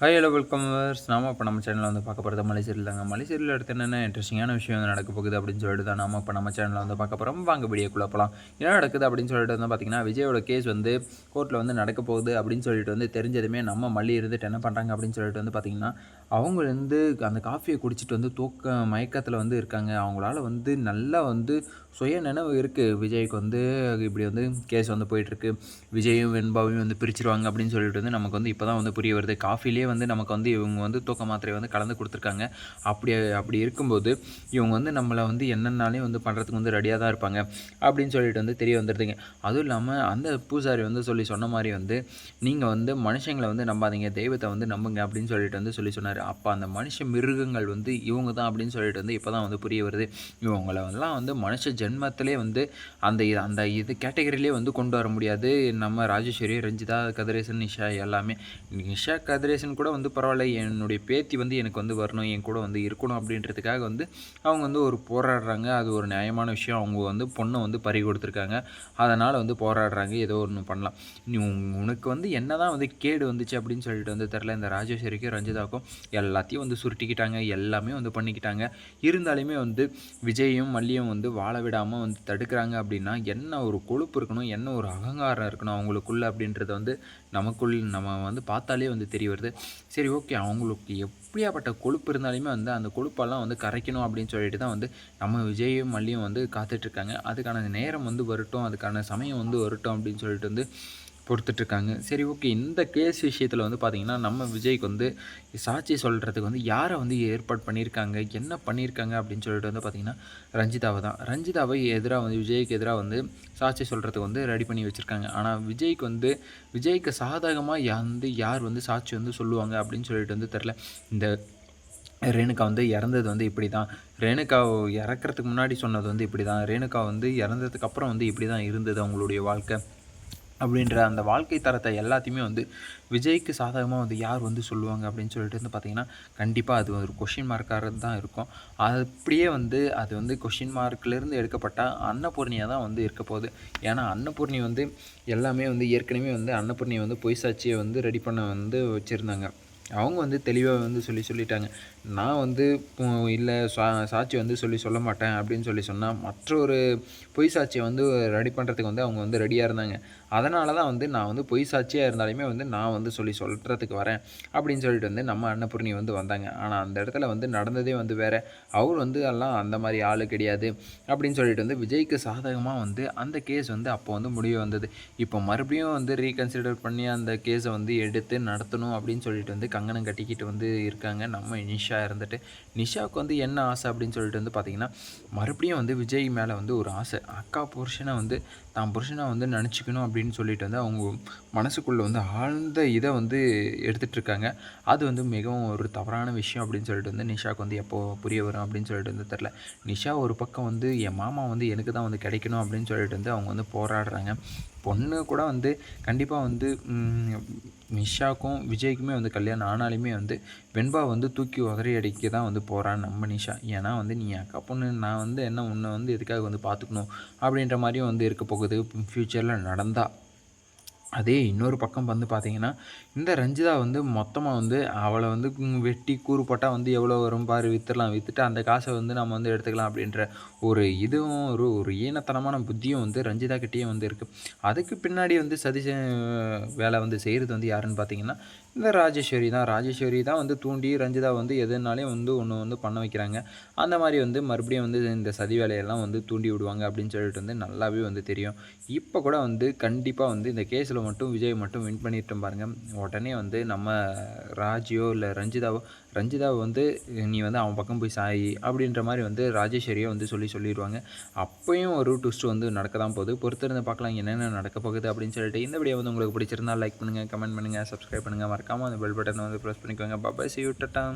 Hi hello welcome நாம இப்போ நம்ம சேனலில் வந்து பார்க்க போகிறது மலை தாங்க மலை எடுத்து என்னென்ன இன்ட்ரெஸ்டிங்கான விஷயம் வந்து நடக்க போகுது அப்படின்னு சொல்லிட்டு தான் நாம இப்போ நம்ம சேனலில் வந்து பார்க்க போகிறோம் வாங்க வீடியோக்குள்ளே போகலாம் என்ன நடக்குது அப்படின்னு சொல்லிட்டு வந்து பார்த்திங்கன்னா விஜயோட கேஸ் வந்து கோர்ட்டில் வந்து நடக்க போகுது அப்படின்னு சொல்லிட்டு வந்து தெரிஞ்சதுமே நம்ம மல்லி இருந்துட்டு என்ன பண்ணுறாங்க அப்படின்னு சொல்லிட்டு வந்து பார்த்திங்கன்னா அவங்க வந்து அந்த காஃபியை குடிச்சிட்டு வந்து தூக்க மயக்கத்தில் வந்து இருக்காங்க. அவங்களால வந்து நல்லா வந்து சுய நினைவு இருக்குது விஜய்க்கு வந்து இப்படி வந்து கேஸ் வந்து போயிட்டுருக்கு விஜயும் வெண்பாவையும் வந்து பிரிச்சிருவாங்க அப்படின்னு சொல்லிட்டு வந்து நமக்கு வந்து இப்போ தான் வந்து புரிய வருது. காஃபிலே வந்து நமக்கு வந்து இவங்க வந்து தூக்க மாத்திரை வந்து கலந்து கொடுத்துருக்காங்க. அப்படி அப்படி இருக்கும்போது இவங்க வந்து நம்மளை வந்து என்னென்னாலே வந்து பண்ணுறதுக்கு வந்து ரெடியாக தான் இருப்பாங்க. அப்படின்னு சொல்லிட்டு வந்து தெரிய வந்துடுதுங்க அதுவும் இல்லாமல் அந்த பூசாரி வந்து சொல்லி சொன்ன மாதிரி வந்து நீங்கள் வந்து மனுஷங்களை வந்து நம்பாதீங்க. தெய்வத்தை வந்து நம்புங்க. அப்படின்னு சொல்லிட்டு வந்து சொல்லி சொன்னார். அப்போ அந்த மனுஷ மிருகங்கள் வந்து இவங்க தான் அப்படின்னு சொல்லிட்டு வந்து இப்போ தான் வந்து புரிய வருது. இவங்களெல்லாம் வந்து மனுஷ ஜென்மத்திலே வந்து அந்த அந்த இது கேட்டகரியிலே வந்து கொண்டு வர முடியாது. நம்ம ராஜேஸ்வரி ரஞ்சிதா கதிரேசன் நிஷா எல்லாமே. நிஷா கதிரேசன் கூட வந்து பரவாயில்ல என்னுடைய பேத்தி வந்து எனக்கு வந்து வரணும் என் கூட வந்து இருக்கணும் அப்படின்றதுக்காக வந்து அவங்க வந்து ஒரு போராடுறாங்க. அது ஒரு நியாயமான விஷயம். அவங்க வந்து பொண்ணை வந்து பறி கொடுத்துருக்காங்க. அதனால் வந்து போராடுறாங்க. ஏதோ ஒன்று பண்ணலாம். நீ உனக்கு வந்து என்ன தான் வந்து கேடு வந்துச்சு அப்படின்னு சொல்லிட்டு வந்து தெரில இந்த ராஜேஸ்வரிக்கும் ரஞ்சிதாவுக்கும் எல்லாத்தையும் வந்து சுருட்டிக்கிட்டாங்க. எல்லாமே வந்து பண்ணிக்கிட்டாங்க. இருந்தாலுமே வந்து விஜயும் மல்லியும் வந்து வாழ விடாமல் வந்து தடுக்கிறாங்க அப்படின்னா என்ன ஒரு கொழுப்பு இருக்கணும்? என்ன ஒரு அகங்காரம் இருக்கணும் அவங்களுக்குள்ள அப்படின்றத வந்து நமக்குள் நம்ம வந்து பார்த்தாலே வந்து தெரிய வருது. சரி ஓகே. அவங்களுக்கு எப்படியாப்பட்ட கொழுப்பு இருந்தாலுமே வந்து அந்த கொழுப்பெல்லாம் வந்து கரைக்கணும் அப்படின்னு சொல்லிட்டு தான் வந்து நம்ம விஜயும் மல்லியும் வந்து காத்துட்ருக்காங்க அதுக்கான நேரம் வந்து வரட்டும் அதுக்கான சமயம் வந்து வரட்டும் அப்படின்னு சொல்லிட்டு வந்து கொடுத்துட்ருக்காங்க. சரி ஓகே. இந்த கேஸ் விஷயத்தில் வந்து பார்த்திங்கன்னா நம்ம விஜய்க்கு வந்து சாட்சி சொல்கிறதுக்கு வந்து யாரை வந்து ஏற்பாடு பண்ணியிருக்காங்க என்ன பண்ணியிருக்காங்க அப்படின்னு சொல்லிட்டு வந்து பார்த்திங்கன்னா ரஞ்சிதாவை தான். ரஞ்சிதாவை எதிராக வந்து விஜய்க்கு எதிராக வந்து சாட்சி சொல்கிறதுக்கு வந்து ரெடி பண்ணி வச்சுருக்காங்க. ஆனால் விஜய்க்கு வந்து விஜய்க்கு சாதகமாக வந்து யார் வந்து சாட்சி வந்து சொல்லுவாங்க அப்படின்னு சொல்லிட்டு வந்து தெரில இந்த ரேணுகா வந்து இறந்தது வந்து இப்படி தான் ரேணுகா இறக்கிறதுக்கு முன்னாடி சொன்னது வந்து இப்படி தான் ரேணுகா வந்து இறந்ததுக்கு அப்புறம் வந்து இப்படி தான் இருந்தது அவங்களுடைய வாழ்க்கை. அப்படின்ற அந்த வாழ்க்கை தரத்தை எல்லாத்தையுமே வந்து விஜய்க்கு சாதகமாக வந்து யார் வந்து சொல்லுவாங்க அப்படின்னு சொல்லிட்டு வந்து பார்த்திங்கன்னா கண்டிப்பாக அது ஒரு கொஷின் மார்க்காக தான் இருக்கும். அப்படியே வந்து அது வந்து கொஷின் மார்க்லேருந்து எடுக்கப்பட்ட அன்னபூர்ணியாக தான் வந்து இருக்க போகுது. ஏன்னா அன்னபூர்ணி வந்து எல்லாமே வந்து ஏற்கனவே வந்து அன்னபூர்ணியை வந்து பொய் சாட்சியை வந்து ரெடி பண்ண வந்து வச்சுருந்தாங்க. அவங்க வந்து தெளிவாக வந்து சொல்லி சொல்லிட்டாங்க. நான் வந்து இல்லை சா சாட்சி வந்து சொல்லி சொல்ல மாட்டேன் அப்படின்னு சொல்லி சொன்னால் மற்றொரு பொய் சாட்சியை வந்து ரெடி பண்ணுறதுக்கு வந்து அவங்க வந்து ரெடியாக இருந்தாங்க. அதனால தான் வந்து நான் வந்து பொய் சாட்சியாக இருந்தாலுமே வந்து நான் வந்து சொல்லி சொல்கிறதுக்கு வரேன் அப்படின்னு சொல்லிட்டு வந்து நம்ம அன்னபூர்ணி வந்து வந்தாங்க. ஆனால் அந்த இடத்துல வந்து நடந்ததே வந்து வேறு. அவர் வந்து எல்லாம் அந்த மாதிரி ஆள் கிடையாது அப்படின்னு சொல்லிட்டு வந்து விஜய்க்கு சாதகமாக வந்து அந்த கேஸ் வந்து அப்போ வந்து முடிவு வந்தது. இப்போ மறுபடியும் வந்து ரீகன்சிடர் பண்ணி அந்த கேஸை வந்து எடுத்து நடத்தணும் அப்படின்னு சொல்லிட்டு வந்து கங்கணம் கட்டிக்கிட்டு வந்து இருக்காங்க. நம்ம நிஷா இருந்துட்டு. நிஷாவுக்கு வந்து என்ன ஆசை அப்படின்னு சொல்லிட்டு வந்து பார்த்திங்கன்னா மறுபடியும் வந்து விஜய் மேலே வந்து ஒரு ஆசை. அக்கா புருஷனை வந்து தான் புருஷனை வந்து நினச்சிக்கணும் அப்படின்னு சொல்லிட்டு வந்து அவங்க மனசுக்குள்ளே வந்து ஆழ்ந்த இதை வந்து எடுத்துகிட்ருக்காங்க அது வந்து மிகவும் ஒரு தவறான விஷயம் அப்படின்னு சொல்லிட்டு வந்து நிஷாவுக்கு வந்து எப்போ புரிய வரும் அப்படின்னு சொல்லிட்டு வந்து தெரில நிஷா ஒரு பக்கம் வந்து என் மாமா வந்து எனக்கு தான் வந்து கிடைக்கணும் அப்படின்னு சொல்லிட்டு வந்து அவங்க வந்து போராடுறாங்க. பொண்ணு கூட வந்து கண்டிப்பாக வந்து நிஷாக்கும் விஜய்க்குமே வந்து கல்யாணம் ஆனாலுமே வந்து வெண்பா வந்து தூக்கி உதறி அடிக்க தான் வந்து போகிறான் நம்ம நிஷா. ஏன்னா வந்து நீ அக்கா பொண்ணு நான் வந்து என்ன உன்னை வந்து எதுக்காக வந்து பார்த்துக்கணும்? அப்படின்ற மாதிரியும் வந்து இருக்க போகுது. ஃப்யூச்சரில் நடந்தால் அதே இன்னொரு பக்கம் வந்து பார்த்திங்கன்னா இந்த ரஞ்சிதா வந்து மொத்தமாக வந்து அவளை வந்து வெட்டி கூறு போட்டால் வந்து எவ்வளோ வரும் பாரு விற்றுலாம் விற்றுட்டு அந்த காசை வந்து நம்ம வந்து எடுத்துக்கலாம் அப்படின்ற ஒரு இதுவும் ஒரு ஒரு ஈனத்தனமான புத்தியும் வந்து ரஞ்சிதா கிட்டேயும் வந்து இருக்குது அதுக்கு பின்னாடி வந்து சதி வேலை வந்து செய்கிறது வந்து யாருன்னு பார்த்தீங்கன்னா இந்த ராஜேஸ்வரி தான். ராஜேஸ்வரி தான் வந்து தூண்டி ரஞ்சிதா வந்து எதுனாலையும் வந்து ஒன்று வந்து பண்ண வைக்கிறாங்க. அந்த மாதிரி வந்து மறுபடியும் வந்து இந்த சதி வேலையெல்லாம் வந்து தூண்டி விடுவாங்க அப்படின்னு சொல்லிட்டு வந்து நல்லாவே வந்து தெரியும். இப்போ கூட வந்து கண்டிப்பாக வந்து இந்த கேஸில் மட்டும் விஜய் மட்டும் வின் பண்ணிட்டோம் பாருங்கள் உடனே வந்து நம்ம ராஜியோ இல்லை ரஞ்சிதாவோ ரஞ்சிதாவை வந்து நீ வந்து அவன் பக்கம் போய் சாயி அப்படின்ற மாதிரி வந்து ராஜேஸ்வரியை வந்து சொல்லி சொல்லிடுவாங்க. அப்போயும் ஒரு ட்விஸ்ட் வந்து நடக்க தான் போகுது. பொறுத்திருந்து பார்க்கலாம் என்னென்ன நடக்க போகுது அப்படின்னு சொல்லிட்டு இந்த வீடியோ வந்து உங்களுக்கு பிடிச்சிருந்தா லைக் பண்ணுங்கள் கமெண்ட் பண்ணுங்கள் சப்ஸ்கிரைப் பண்ணுங்கள் மறக்காமல் அந்த பெல் பட்டனை வந்து ப்ரெஸ் பண்ணிக்கோங்க. பாபா சி விட்டுட்டான்